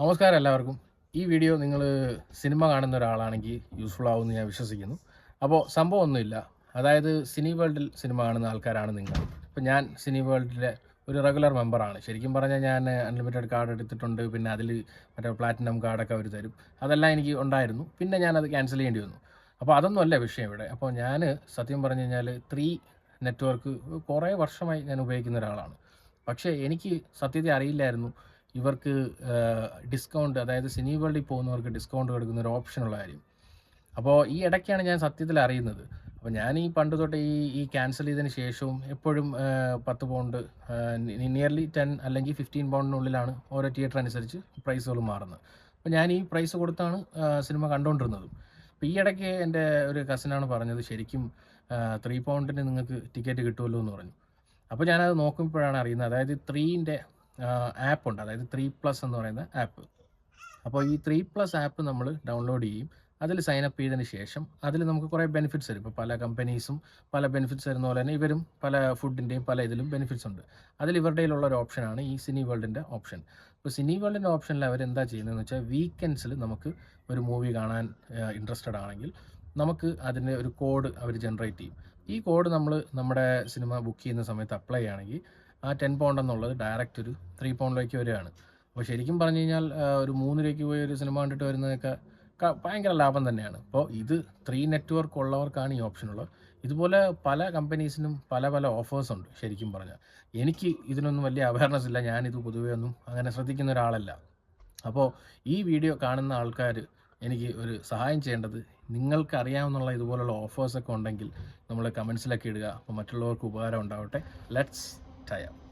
നമസ്കാരം എല്ലാവർക്കും. ഈ വീഡിയോ നിങ്ങൾ സിനിമ കാണുന്ന ഒരാളാണെങ്കിൽ യൂസ്ഫുൾ ആവുമെന്ന് ഞാൻ വിശ്വസിക്കുന്നു. അപ്പോൾ സംഭവം ഒന്നുമില്ല. അതായത് സിനി വേൾഡിൽ സിനിമ കാണുന്ന ആൾക്കാരാണ് നിങ്ങൾ. ഇപ്പോൾ ഞാൻ സിനി വേൾഡിലെ ഒരു റെഗുലർ മെമ്പറാണ് ശരിക്കും പറഞ്ഞാൽ ഞാൻ അൺലിമിറ്റഡ് കാർഡ് എടുത്തിട്ടുണ്ട്. പിന്നെ അതിൽ മറ്റേ പ്ലാറ്റിനം കാർഡൊക്കെ അവർ തരും. അതെല്ലാം എനിക്ക് ഉണ്ടായിരുന്നു. പിന്നെ ഞാനത് ക്യാൻസൽ ചെയ്യേണ്ടി വന്നു. അപ്പോൾ അതൊന്നുമല്ല വിഷയം ഇവിടെ. അപ്പോൾ ഞാൻ സത്യം പറഞ്ഞു കഴിഞ്ഞാൽ ത്രീ നെറ്റ്വർക്ക് കുറേ വർഷമായി ഞാൻ ഉപയോഗിക്കുന്ന ഒരാളാണ്. പക്ഷേ എനിക്ക് സത്യത്തെ അറിയില്ലായിരുന്നു. ഇവർക്ക് ഡിസ്കൗണ്ട് അതായത് സിനി വേൾഡിൽ പോകുന്നവർക്ക് ഡിസ്കൗണ്ട് കൊടുക്കുന്ന ഒരു ഓപ്ഷനുള്ള കാര്യം. അപ്പോൾ ഈ ഇടയ്ക്കാണ് ഞാൻ സത്യത്തിൽ അറിയുന്നത്. അപ്പോൾ ഞാൻ ഈ പണ്ട് തൊട്ട് ഈ ഈ ക്യാൻസൽ ചെയ്തതിന് ശേഷവും എപ്പോഴും പത്ത് പൗണ്ട് നിയർലി ടെൻ അല്ലെങ്കിൽ ഫിഫ്റ്റീൻ പൗണ്ടിനുള്ളിലാണ് ഓരോ തിയേറ്റർ അനുസരിച്ച് പ്രൈസുകൾ മാറുന്നത്. അപ്പോൾ ഞാൻ ഈ പ്രൈസ് കൊടുത്താണ് സിനിമ കണ്ടുകൊണ്ടിരുന്നതും അപ്പോൾ ഈ ഇടയ്ക്ക് എന്റെ ഒരു കസിനാണ് പറഞ്ഞത് ശരിക്കും ത്രീ പൗണ്ടിന് നിങ്ങൾക്ക് ടിക്കറ്റ് കിട്ടുമല്ലോ എന്ന് പറഞ്ഞു. അപ്പോൾ ഞാനത് നോക്കുമ്പോഴാണ് അറിയുന്നത്. അതായത് ത്രീന്റെ ആപ്പ് ഉണ്ട്. അതായത് ത്രീ പ്ലസ് എന്ന് പറയുന്ന ആപ്പ് അപ്പോൾ ഈ ത്രീ പ്ലസ് ആപ്പ് നമ്മൾ ഡൗൺലോഡ് ചെയ്യും. അതിൽ സൈൻ അപ്പ് ചെയ്തതിന് ശേഷം അതിൽ നമുക്ക് കുറേ ബെനിഫിറ്റ്സ് തരും ഇപ്പോൾ പല കമ്പനീസും പല ബെനിഫിറ്റ്സ് തരുന്ന പോലെ തന്നെ ഇവരും പല ഫുഡിന്റെയും പല ഇതിലും ബെനിഫിറ്റ്സ് ഉണ്ട്. അതിൽ ഇവരുടെ ഉള്ള ഒരു ഓപ്ഷനാണ് ഈ സിനി വേൾഡിന്റെ ഓപ്ഷൻ ഇപ്പോൾ സിനി വേൾഡിന്റെ ഓപ്ഷനിൽ അവർ എന്താ ചെയ്യുന്നതെന്ന് വെച്ചാൽ വീക്കെൻഡ്സിൽ നമുക്ക് ഒരു മൂവി കാണാൻ ഇൻട്രസ്റ്റഡ് ആണെങ്കിൽ നമുക്ക് അതിന്റെ ഒരു കോഡ് അവർ ജനറേറ്റ് ചെയ്യും. ഈ കോഡ് നമ്മൾ നമ്മുടെ സിനിമ ബുക്ക് ചെയ്യുന്ന സമയത്ത് അപ്ലൈ ചെയ്യുകയാണെങ്കിൽ ആ ടെൻ പൗണ്ട് എന്നുള്ളത് ഡയറക്റ്റ് ഒരു ത്രീ പൗണ്ടിലേക്ക് വരികയാണ്. അപ്പോൾ ശരിക്കും പറഞ്ഞു കഴിഞ്ഞാൽ ഒരു മൂന്ന് രൂപയ്ക്ക് പോയി ഒരു സിനിമ കണ്ടിട്ട് വരുന്നതൊക്കെ ഭയങ്കര ലാഭം തന്നെയാണ്. അപ്പോൾ ഇത് ത്രീ നെറ്റ്വർക്ക് ഉള്ളവർക്കാണ് ഈ ഓപ്ഷൻ ഉള്ളത്. ഇതുപോലെ പല കമ്പനീസിനും പല പല ഓഫേഴ്സ് ഉണ്ട് ശരിക്കും പറഞ്ഞാൽ. എനിക്ക് ഇതിനൊന്നും വലിയ അവയർനെസ് ഇല്ല. ഞാനിത് പൊതുവേ ഒന്നും അങ്ങനെ ശ്രദ്ധിക്കുന്ന ഒരാളല്ല. അപ്പോൾ ഈ വീഡിയോ കാണുന്ന ആൾക്കാർ എനിക്ക് ഒരു സഹായം ചെയ്യേണ്ടത് നിങ്ങൾക്ക് അറിയാവുന്ന ഇതുപോലുള്ള ഓഫേഴ്സൊക്കെ ഉണ്ടെങ്കിൽ നമ്മൾ കമൻസിലൊക്കെ ഇടുക. അപ്പോൾ മറ്റുള്ളവർക്ക് ഉപകാരം ഉണ്ടാവട്ടെ. Let's tie up.